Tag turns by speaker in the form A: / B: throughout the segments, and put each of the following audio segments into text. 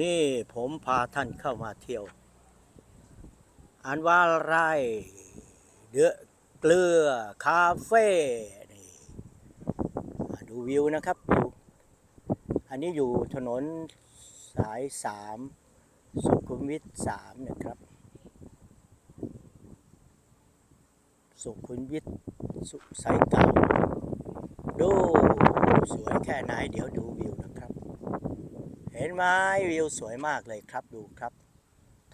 A: นี่ผมพาท่านเข้ามาเที่ยว อันว่าไร่เดือเกลือคาเฟ่นี่ดูวิวนะครับวิวอันนี้อยู่ถนนสายสามสุขุมวิทสามนะครับ สุขุมวิทสุสายเก่าดูสวยแค่ไหนเดี๋ยวดู เห็นไหมวิวสวยมากเลยครับดูครับ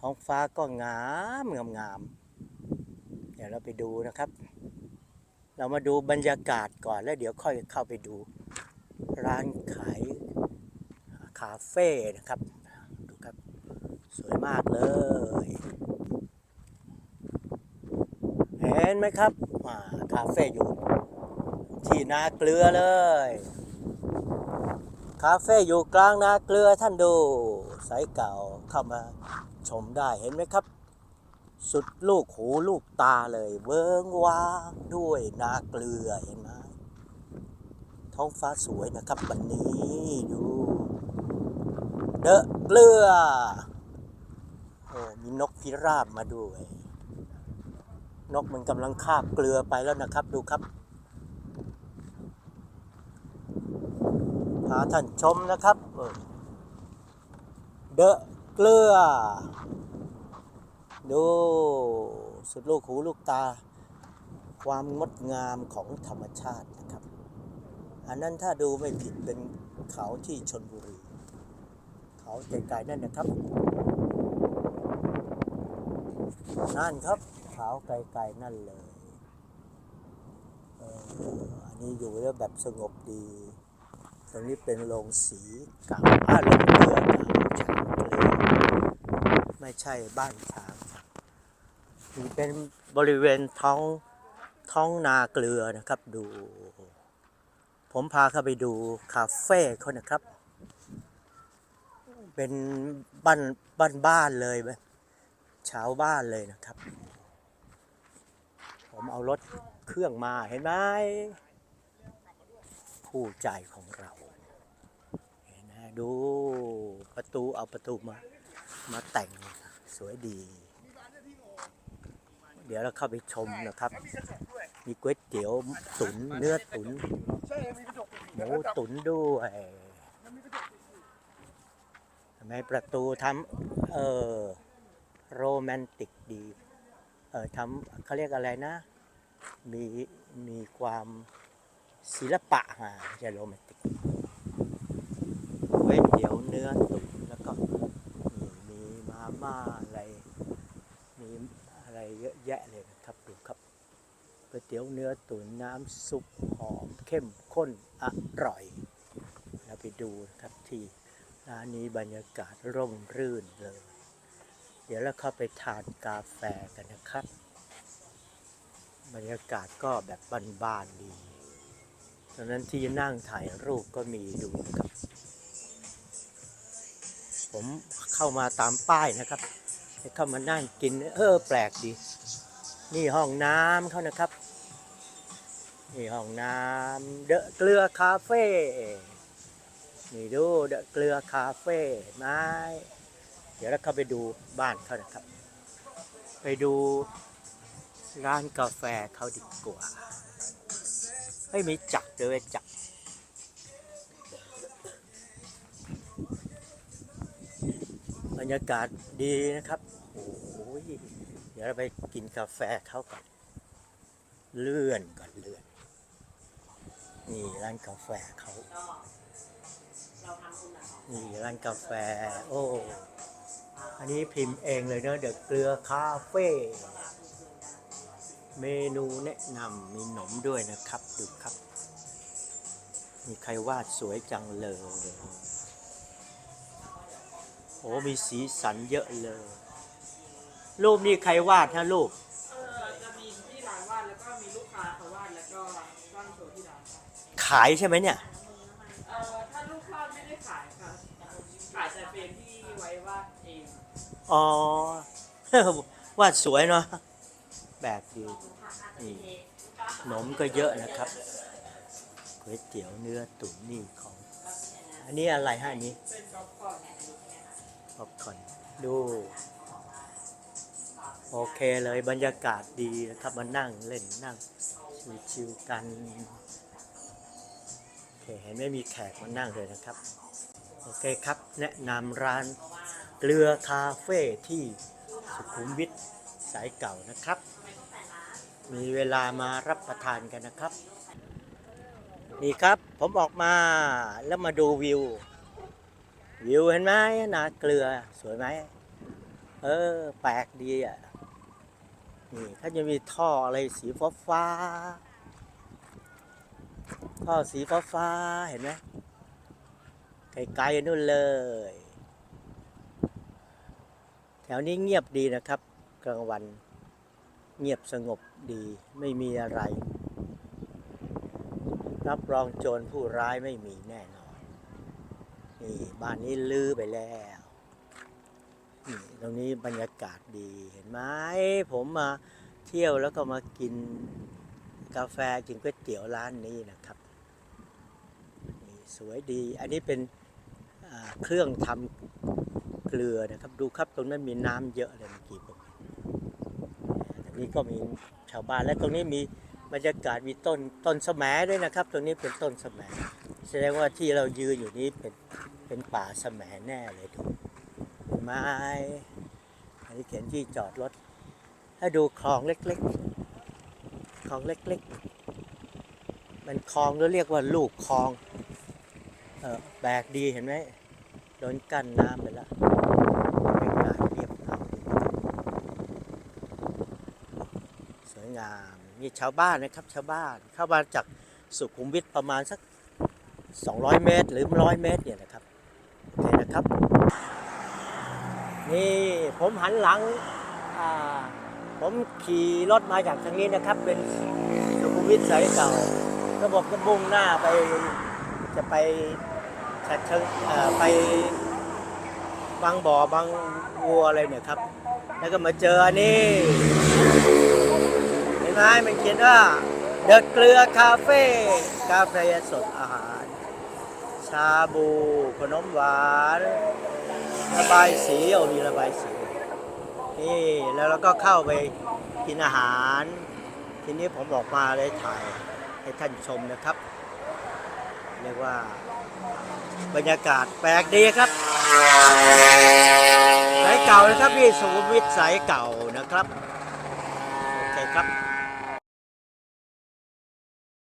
A: ท้องฟ้าก็งามงามงามเดี๋ยวเราไปดูนะครับ เรามาดูบรรยากาศก่อนแล้วเดี๋ยวค่อยเข้าไปดู ร้านขายคาเฟ่นะครับ ดูครับ สวยมากเลย เห็นไหมครับอ่าคาเฟ่อยู่ ที่นาเกลือเลย คาเฟ่อยู่กลางนาเกลือท่านดูสายเก่าเข้ามาชมได้เห็นไหมครับ สุดลูกหูลูกตาเลยเวิงว้าด้วยนาเกลือเห็นไหมท้องฟ้าสวยนะครับวันนี้ดูเดอะเกลือโอ้มีนกพิราบมาด้วย นกมันกำลังคาบเกลือไปแล้วนะครับดูครับ พาท่านชมนะครับ เดอะเกลือ ดูสุดลูกหูลูกตา ความงดงามของธรรมชาตินะครับ อันนั้นถ้าดูไม่ผิดเป็นเขาที่ชนบุรี เขาไกลๆนั่นนะครับ นั่นครับ เขาไกลๆนั่นเลยเอออันนี้อยู่แล้วแบบสงบดี ตรงนี้เป็นโรงสีเก่าอ่าโรงเกลือเก่าช้างเกลือไม่ใช่บ้านช้างนี่เป็นบริเวณท้องท้องนาเกลือนะครับดู ผมพาเข้าไปดูคาเฟ่เขานะครับ เป็นบ้านบ้านบ้านเลยแบบชาวบ้านเลยนะครับ ผมเอารถเครื่องมาเห็นไหม คู่ใจของเราเห็นไหมดูประตูเอาประตูมา มาแต่งสวยดี เดี๋ยวเราเข้าไปชมนะครับ มีก๋วยเตี๋ยวตุ๋นเนื้อตุ๋นหมูตุ๋นด้วยทำไมประตูทำเออโรแมนติกดี เออทำเขาเรียกอะไรนะ มีมีความ ศิลปะฮะไม่ใช่โรแมนติกก๋วยเตี๋ยวเนื้อตุ๋นแล้วก็มีมีมาม่าอะไร มีอะไรเยอะแยะเลยนะครับดูครับก๋วยเตี๋ยวเนื้อตุ๋นน้ำซุปหอมเข้มข้นอร่อยเราไปดูนะครับที่ร้านนี้บรรยากาศร่มรื่นเลย เดี๋ยวเราเข้าไปทานกาแฟกันนะครับ บรรยากาศก็แบบบ้านๆดี ตอนนั้นที่นั่งถ่ายรูปก็มีดูนะครับ ผมเข้ามาตามป้ายนะครับเข้ามานั่งกิน เออแปลกดี นี่ห้องน้ำเขานะครับ นี่ห้องน้ำเดอะเกลือคาเฟ่นี่ดูเดอะเกลือคาเฟ่ไหมเดี๋ยวเราเข้าไปดูบ้านเขานะครับ ไปดูร้านกาแฟเขาดีกว่า ไม่มีจักรเลยจักบรรยากาศดีนะครับ โอ้ย เดี๋ยวเราไปกินกาแฟเขาก่อน เลื่อนก่อนเลื่อน นี่ร้านกาแฟเขา นี่ร้านกาแฟ โอ้ อันนี้พิมพ์เองเลยเนอะเดอะเกลือคาเฟ่ เมนูแนะนำมีหนมด้วยนะครับ ดูครับ มีใครวาดสวยจังเลย โอ้มีสีสันเยอะเลย รูปนี้ใครวาดฮะรูป
B: เออจะมีที่ร้านวาดแล้วก็มีลูกค้าเขาวาดแล้วก็ตั้งโชว์ที่ร้านค่ะ
A: ขายใช่ไหมเนี่ย
B: เออถ้าลูกวาดไม่ได้ขายค่ะ ขายแต่เป็นที่ไว้วาดเอง
A: อ๋อ วาดสวยเนาะ แบบดีนี่นมก็เยอะนะครับก๋วยเตี๋ยวเนื้อตุ๋นนี่ของ อันนี้อะไรฮะอันนี้
B: ป๊อปก่อน
A: พักผ่อนดู โอเคเลยบรรยากาศดีนะครับมานั่งเล่นนั่ง ชิวๆกันโอเคเห็นไม่มีแขกมานั่งเลยนะครับ โอเคครับ แนะนำร้านเกลือคาเฟ่ที่สุขุมวิทสายเก่านะครับ มีเวลามารับประทานกันนะครับ นี่ครับผมออกมาแล้วมาดูวิว วิวเห็นไหมนาเกลือสวยไหมเออ แปลกดีอะนี่เขาจะมีท่ออะไรสีฟ้าฟ้าท่อสีฟ้าฟ้าเห็นไหมไกลๆนู่นเลย แถวนี้เงียบดีนะครับ กลางวัน เงียบสงบดีไม่มีอะไร รับรองโจรผู้ร้ายไม่มีแน่นอน นี่บ้านนี้ลื้อไปแล้วนี่ตรงนี้บรรยากาศดีเห็นไหมผมมาเที่ยวแล้วก็มากินกาแฟกินก๋วยเตี๋ยวร้านนี้นะครับนี่สวยดี อันนี้เป็นเครื่องทำเกลือนะครับ ดูครับตรงนั้นมีน้ำเยอะเลยเมื่อกี้ผม นี้ก็มีชาวบ้านและตรงนี้มีบรรยากาศมีต้นต้นสมด้วยนะครับ ตรงนี้เป็นต้นสมแสดงว่าที่เรายืนอยู่นี้เป็นเป็นป่าสมแน่เลยดูไม้อันนี้เขียนที่จอดรถให้ดูคลองเล็กๆคลองเล็กๆ มันคลองแล้วเรียกว่าลูกคลองเออแบกดีเห็นไหมโดนกั้นน้ำไปแล้วบรรยากาศเรียบง่ายสวย งาม มีชาวบ้านนะครับชาวบ้านเข้ามาจากสุขุมวิทประมาณสัก 200 เมตร หรือ 100 เมตรเนี่ยนะครับโอเคนะครับ นี่ผมหันหลังผมขี่รถมาจากทางนี้นะครับ เป็นสุขุมวิทสายเก่า ระบบก็มุ่งหน้าไปจะไปฉะเชิงไปบางบ่อบางวัวอะไรเนี่ยครับ แล้วก็มาเจออันนี้ เห็นไหมมันเขียนว่าเดอะเกลือคาเฟ่กาแฟสดอาหาร ชาบู ขนมหวานระบายสีเอามีระบายสีนี่แล้วเราก็เข้าไปกินอาหาร ทีนี้ผมออกมาเลยถ่ายให้ท่านชมนะครับ เรียกว่าบรรยากาศแปลกดีครับ สายเก่านะครับพี่สุขุวิทสายเก่านะครับ โอเคครับ